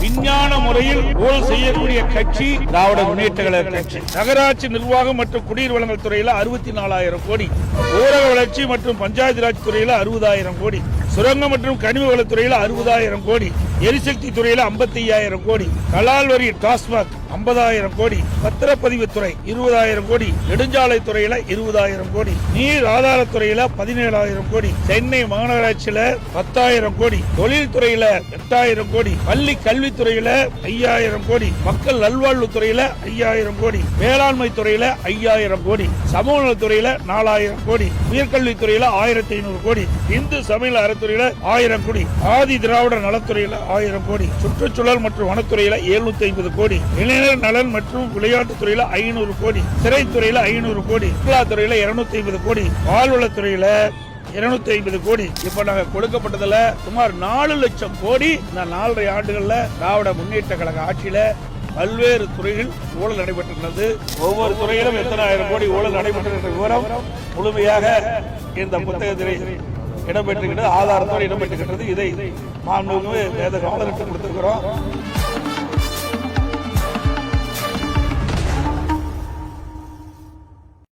விஞ்ஞான முறையில் ஊழல் செய்யக்கூடிய கட்சி திராவிட முன்னேற்ற கழக கட்சி. நகராட்சி நிர்வாகம் மற்றும் குடிநீர் வழங்கல் துறையில அறுபத்தி நாலாயிரம் கோடி. ஊரக வளர்ச்சி மற்றும் பஞ்சாயத்து ராஜ் துறையில அறுபதாயிரம் கோடி. சுரங்கம் மற்றும் கனிம வளத்துறையில அறுபதாயிரம் கோடி. எரிசக்தி துறையில ஐம்பத்தி ஐயாயிரம் கோடி கலால் வரி டாஸ்மாக் ஐம்பதாயிரம் கோடி பத்திரப்பதிவு துறை இருபதாயிரம் கோடி நெடுஞ்சாலை துறையில இருபதாயிரம் கோடி நீர் ஆதாரத்துறையில பதினேழாயிரம் கோடி சென்னை மாநகராட்சியில பத்தாயிரம் கோடி தொழில்துறையில எட்டாயிரம் கோடி பள்ளி கல்வித்துறையில ஐயாயிரம் கோடி மக்கள் நல்வாழ்வுத்துறையில ஐயாயிரம் கோடி வேளாண்மை துறையில ஐயாயிரம் கோடி சமூக நலத்துறையில நாலாயிரம் கோடி உயர்கல்வித்துறையில ஆயிரத்தி ஐநூறு கோடி இந்து சமையல் அறத்துறையில ஆயிரம் கோடி ஆதி திராவிட நலத்துறையில ஆயிரம் கோடி. சுற்றுச்சூழல் மற்றும் வனத்துறையில எழுநூத்தி ஐம்பது கோடி. இளைஞர் நலன் மற்றும் விளையாட்டுத் துறையில ஐநூறு கோடி. சிறைத்துறையில ஐநூறு கோடி. சுற்றுலாத்துறையில இருநூத்தி ஐம்பது கோடி. பால்வளத்துறையில இருநூத்தி ஐம்பது கோடி. இப்ப நாங்க கொடுக்கப்பட்டதுல சுமார் நாலு லட்சம் கோடி இந்த நாலரை ஆண்டுகள்ல திராவிட முன்னேற்ற கழக ஆட்சியில பல்வேறு துறைகள் ஊழல் நடைபெற்றிருந்தது ஒவ்வொரு துறையிலும் எத்தனை ஆயிரம் கோடி ஊழல் நடைபெற்ற விவரம் முழுமையாக இந்த புத்தகத்திலே இடம்பெற்றுகின்றது ஆதாரத்தோடு இடம்பெற்றுகின்றது. இதை மாண்புமிகு வேத காலகட்டம் கொடுத்திருக்கிறோம்.